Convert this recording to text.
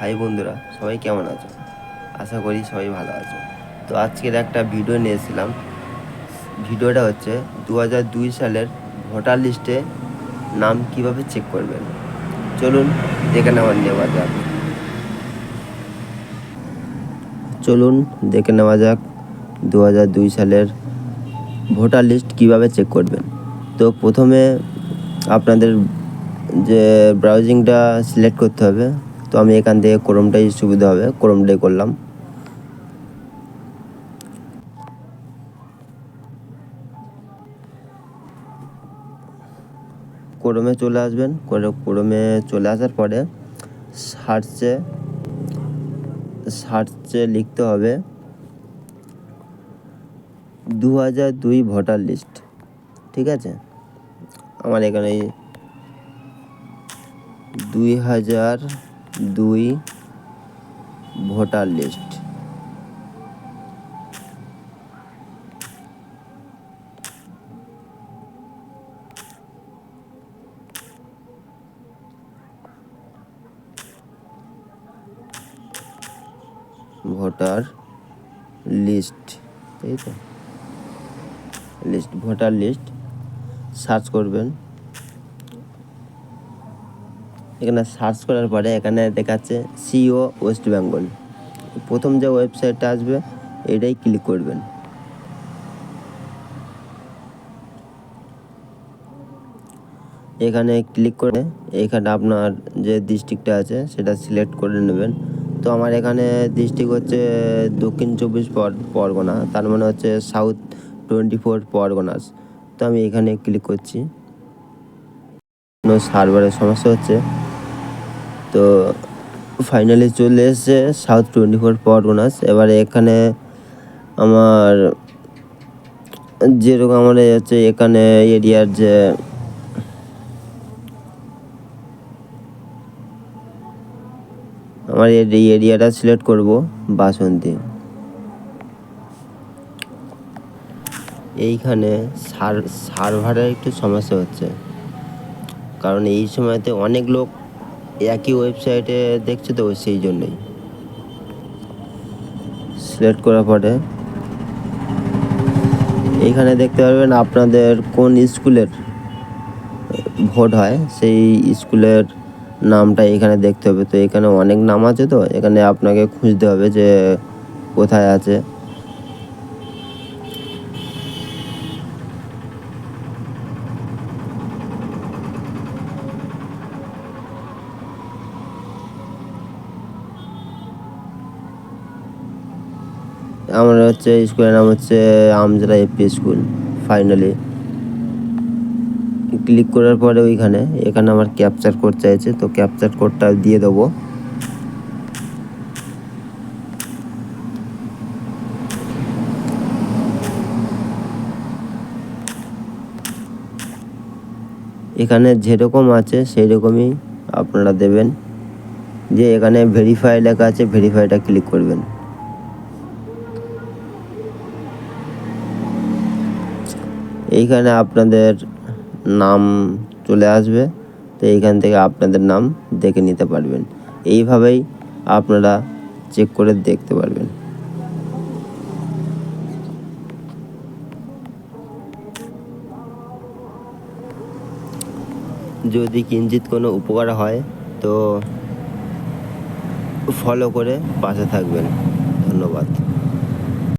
High বন্ধুরা, সবাই কেমন আছো? আশা করি সবাই ভালো আছো। তো আজকের একটা ভিডিও নিয়েছিলাম। ভিডিওটা হচ্ছে দু সালের ভোটার লিস্টে নাম কীভাবে চেক করবেন? চলুন, দেখে নেওয়া নেওয়া যাক। চলুন, দেখে নেওয়া যাক দু সালের ভোটার লিস্ট কীভাবে চেক করবেন। তো প্রথমে আপনাদের যে ব্রাউজিংটা সিলেক্ট করতে হবে। তো আমি এখান থেকে ক্রোমটাই সুবিধা হবে। ক্রোমটাই করলাম। ক্রোমে চলে আসবেন। করে ক্রোমে চলে আসার পরে সার্চে সার্চে লিখতে হবে দু হাজার দুই ভোটার লিস্ট ঠিক আছে? আমার এখানে দুই হাজার দুই ভোটার লিস্ট। ভোটার লিস্ট তাই তো। লিস্ট ভোটার লিস্ট সার্চ করবেন। এখানে সার্চ করার পরে এখানে দেখাচ্ছে সিও ওয়েস্ট বেঙ্গল প্রথম যে ওয়েবসাইটটা আসবে, এটাই ক্লিক করবেন। এখানে ক্লিক করে এখানে আপনার যে ডিস্ট্রিক্টটা আছে, সেটা সিলেক্ট করে নেবেন। তো আমার এখানে ডিস্ট্রিক্ট হচ্ছে দক্ষিণ চব্বিশ পর- পরগনা, তার মানে হচ্ছে সাউথ টোয়েন্টি ফোর পরগনাস তো আমি এখানে ক্লিক করছি। সার্ভারের সমস্যা হচ্ছে তো ফাইনালি চলে এসেছে সাউথ টোয়েন্টি ফোর পরগনাস এবার এখানে আমার যেরকম আমার হচ্ছে এখানে এরিয়ার যে আমার এই এরিয়াটা সিলেক্ট করব বাসন্তী। এইখানে সার সার্ভারের একটু সমস্যা হচ্ছে। কারণ এই সময়তে অনেক লোক একই ওয়েবসাইটে দেখছে তো সেই জন্যই। সিলেক্ট করার পরে এইখানে দেখতে পারবেন আপনাদের কোন স্কুলের ভোট হয়, সেই স্কুলের নামটা এখানে দেখতে হবে। তো এখানে অনেক নাম আছে তো, এখানে আপনাকে খুঁজতে হবে যে কোথায় আছে। আমার হচ্ছে স্কুলের নাম হচ্ছে আমজরা এপি স্কুল ফাইনালি ক্লিক করার পরে ওইখানে, এখানে আমার ক্যাপচার কোড চাইছে, তো ক্যাপচার কোডটা দিয়ে দেবো। এখানে যেরকম আছে সেই রকমই আপনারা দেবেন। যে এখানে ভেরিফাই লেখা আছে ভেরিফাইটা ক্লিক করবেন। এইখানে আপনাদের নাম চলে আসবে, তো এইখান থেকে আপনাদের নাম দেখে নিতে পারবেন। এইভাবেই আপনারা চেক করে দেখতে পারবেন। যদি কিঞ্চিত কোনো উপকার হয়, তো ফলো করে পাশে থাকবেন। ধন্যবাদ।